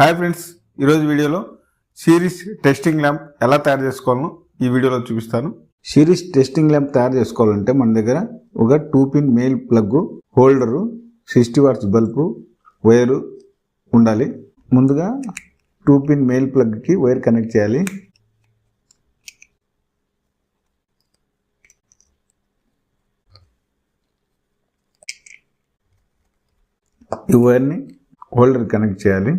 Hi friends ఈరోజు వీడియోలో series testing lamp ఎలా తయారు చేసుకోవాలో ఈ వీడియోలో చూపిస్తాను. సిరీస్ టెస్టింగ్ ల్యాంప్ తయారు చేసుకోవాలంటే మన దగ్గర ఒక two pin male plug holder sixty watts bulb wire ఉండాలి. ముందుగా టూ పిన్ మెయిల్ ప్లగ్కి వైర్ కనెక్ట్ చేయాలి. ఈ వైర్ని హోల్డర్ కనెక్ట్ చేయాలి.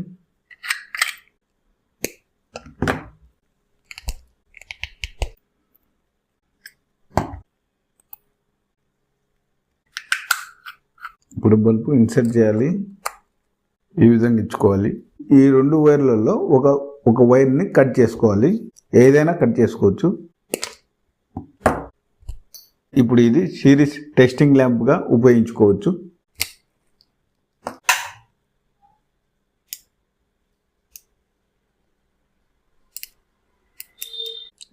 ఇప్పుడు బల్బు ఇన్సర్ట్ చేయాలి. ఈ విధంగా ఇచ్చుకోవాలి. ఈ రెండు వైర్లలో ఒక ఒక వైర్ని కట్ చేసుకోవాలి. ఏదైనా కట్ చేసుకోవచ్చు. ఇప్పుడు ఇది సిరీస్ టెస్టింగ్ ల్యాంప్గా ఉపయోగించుకోవచ్చు.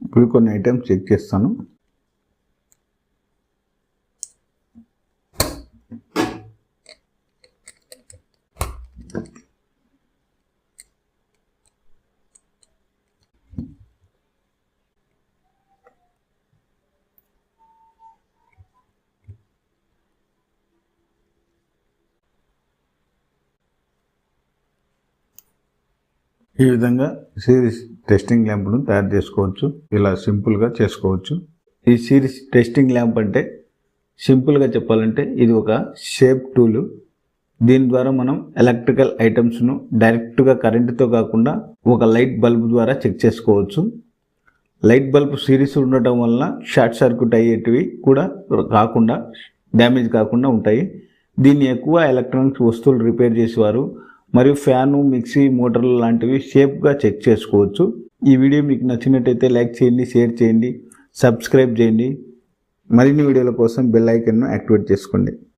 ఇప్పుడు కొన్ని ఐటమ్స్ చెక్ చేస్తాను. ఈ విధంగా సిరీస్ టెస్టింగ్ ల్యాంప్ను తయారు చేసుకోవచ్చు. ఇలా సింపుల్గా చేసుకోవచ్చు. ఈ సిరీస్ టెస్టింగ్ ల్యాంప్ అంటే సింపుల్గా చెప్పాలంటే ఇది ఒక షేప్ టూలు. దీని ద్వారా మనం ఎలక్ట్రికల్ ఐటమ్స్ను డైరెక్ట్గా కరెంటుతో కాకుండా ఒక లైట్ బల్బ్ ద్వారా చెక్ చేసుకోవచ్చు. లైట్ బల్బ్ సిరీస్ ఉండటం వలన షార్ట్ సర్క్యూట్ అయ్యేటివి కూడా కాకుండా డ్యామేజ్ కాకుండా ఉంటాయి. దీన్ని ఎక్కువ ఎలక్ట్రానిక్స్ వస్తువులు రిపేర్ చేసేవారు. మరియు ఫ్యాను మిక్సీ మోటార్లు లాంటివి సేఫ్గా చెక్ చేసుకోవచ్చు. ఈ వీడియో మీకు నచ్చినట్టయితే లైక్ చేయండి షేర్ చేయండి సబ్స్క్రైబ్ చేయండి. మరిన్ని వీడియోల కోసం బెల్ ఐకన్ను యాక్టివేట్ చేసుకోండి.